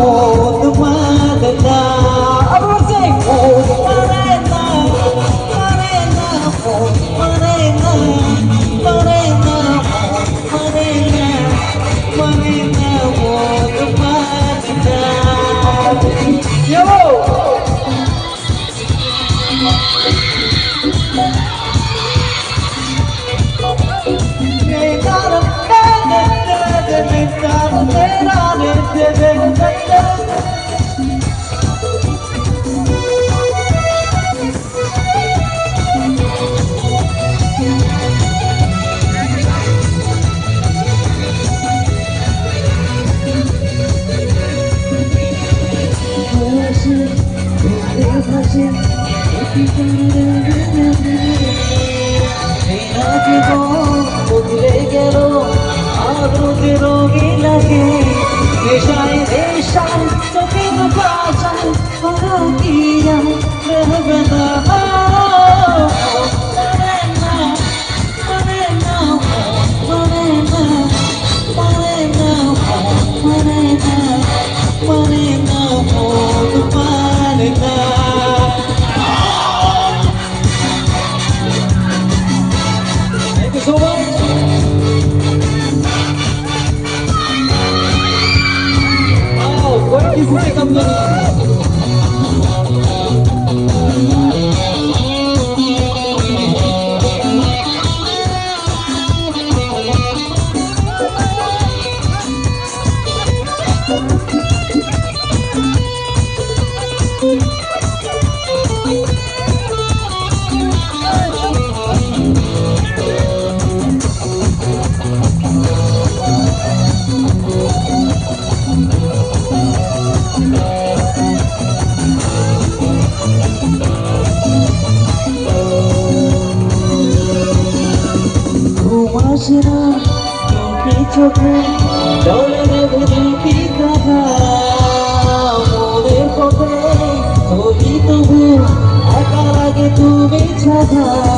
Oh, the Oh, oh, oh, oh. Yo! বদলে গেল আদরতে রোগী লাগে নেশায় নেশায় চোখের বাসায় ফরাকিয়া ঘুমাসে না কি চোখে ডলে নেবে দুটি কথা? মনের পথে তবু একা লাগে তুমি ছাড়া